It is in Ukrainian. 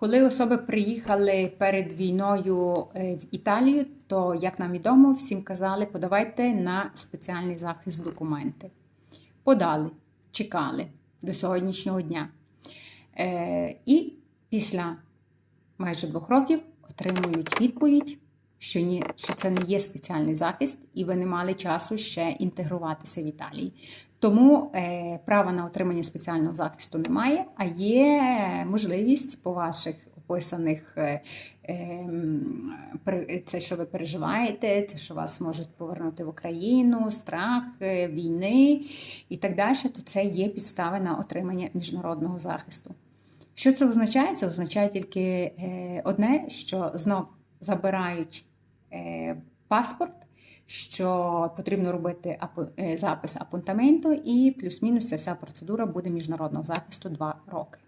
Коли особи приїхали перед війною е, в Італію, то, як нам відомо, всім казали, подавайте на спеціальний захист документи. Подали, чекали до сьогоднішнього дня. Е, І після майже двох років отримують відповідь, що, ні, що це не є спеціальний захист, і ви не мали часу ще інтегруватися в Італії. Тому е, права на отримання спеціального захисту немає, а є можливість по ваших описаних е, е, це, що ви переживаєте, це, що вас можуть повернути в Україну, страх е, війни і так далі, то це є підстави на отримання міжнародного захисту. Що це означає? Це означає тільки е, одне, що знов забирають паспорт, що потрібно робити е, запис апунтаменту, і плюс-мінус ця вся процедура буде міжнародного захисту 2 роки.